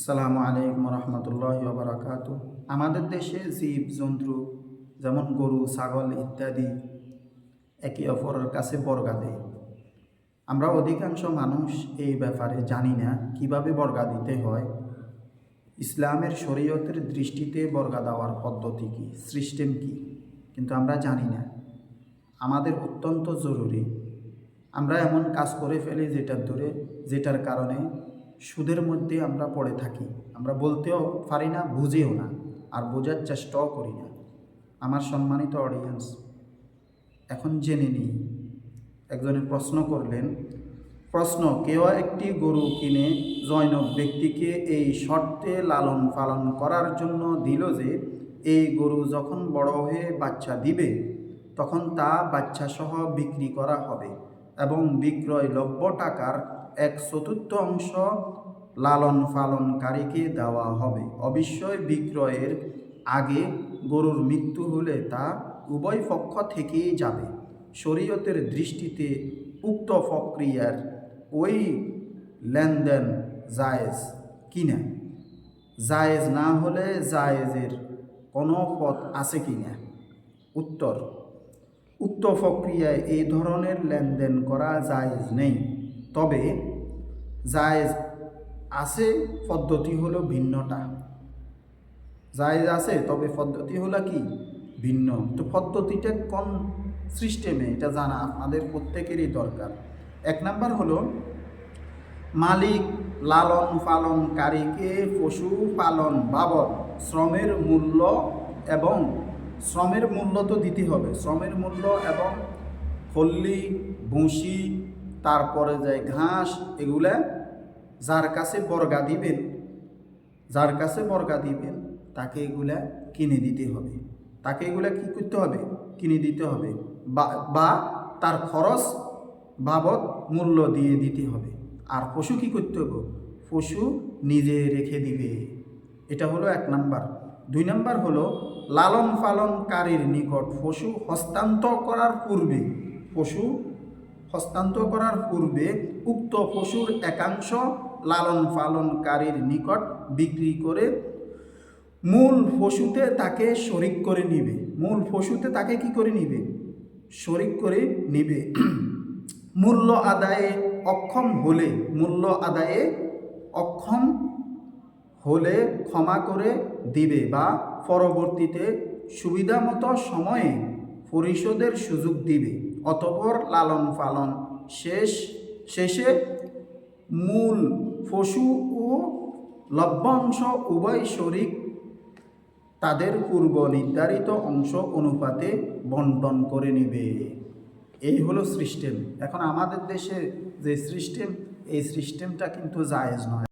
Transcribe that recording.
আসসালামু আলাইকুম রহমতুল্লাহ বারাকাত আমাদের দেশে জীব, জন্তু, যেমন গরু, ছাগল ইত্যাদি একে অপরের কাছে বর্গা দেয়। আমরা অধিকাংশ মানুষ এই ব্যাপারে জানি না কীভাবে বর্গা দিতে হয়। ইসলামের শরীয়তের দৃষ্টিতে বর্গা দেওয়ার পদ্ধতি কী, সিস্টেম কী, কিন্তু আমরা জানি না। আমাদের অত্যন্ত জরুরি। আমরা এমন কাজ করে ফেলি যেটার দূরে, যেটার কারণে সুদের মধ্যে আমরা পড়ে থাকি। আমরা বলতেও পারি না, বুঝেও না, আর বোঝার চেষ্টাও করি না। আমার সম্মানিত অডিয়েন্স এখন জেনে নিই। একজনে প্রশ্ন করলেন, প্রশ্ন, কেউ একটি গরু কিনে জৈনব ব্যক্তিকে এই শর্তে লালন পালন করার জন্য দিল যে, এই গরু যখন বড় হয়ে বাচ্চা দিবে, তখন তা বাচ্চাসহ বিক্রি করা হবে। এবং বিক্রয় লভ্য টাকার এক চতুর্থ অংশ লালন পালনকারীকে দেওয়া হবে। অবশ্যই বিক্রয়ের আগে গরুর মৃত্যু হলে তা উভয় পক্ষ থেকেই যাবে। শরীয়তের দৃষ্টিতে উক্ত প্রক্রিয়ার ওই লেনদেন জায়েজ কিনা? জায়েজ না হলে জায়েজের কোনো পথ আছে কিনা? উত্তর উক্ত প্রক্রিয়ায় এই ধরনের লেনদেন করা জায়েজ নেই। তবে জায়েজ আছে, পদ্ধতি হলো ভিন্নটা জায়েজ আছে, তবে পদ্ধতি হলো কি? ভিন্ন। তো পদ্ধতিটা কোন সিস্টেমে, এটা জানা আমাদের প্রত্যেকেরই দরকার। এক নাম্বার হলো, মালিক লালন পালনকারীকে পশু পালন বাবদ শ্রমের মূল্য এবং শ্রমের মূল্য তো দিতে হবে। শ্রমের মূল্য এবং ফল্লি ভুসি, তারপরে যায় ঘাস, এগুলা যার কাছে বর্গা দিবেন, যার কাছে বর্গা দিবেন, তাকে এগুলা কিনে দিতে হবে। তাকে এগুলা কি করতে হবে? কিনে দিতে হবে। বা বা তার খরচ বাবদ মূল্য দিয়ে দিতে হবে। আর পশু কি করতে হবে? পশু নিজে রেখে দিবে। এটা হলো এক নাম্বার। দুই নম্বর হলো লালন পালনকারীর নিকট পশু হস্তান্তর করার পূর্বে, পশু হস্তান্তর করার পূর্বে উক্ত পশুর একাংশ লালন পালনকারীর নিকট বিক্রি করে মূল পশুতে তাকে শরিক করে নিবে। মূল পশুতে তাকে কি করে নিবে? শরিক করে নিবে। মূল্য আদায়ে অক্ষম হলে, মূল্য আদায়ে অক্ষম হলে ক্ষমা করে দিবে বা পরবর্তীতে সুবিধামতো সময়ে পরিশোধের সুযোগ দিবে। অতপর লালন পালন শেষ, শেষে মূল পশু ও লভ্যাংশ উভয় শরিক তাদের পূর্ব নির্ধারিত অংশ অনুপাতে বন্টন করে নেবে। এই হলো সিস্টেম। এখন আমাদের দেশে যে সিস্টেম, এই সিস্টেমটা কিন্তু জায়েজ নয়।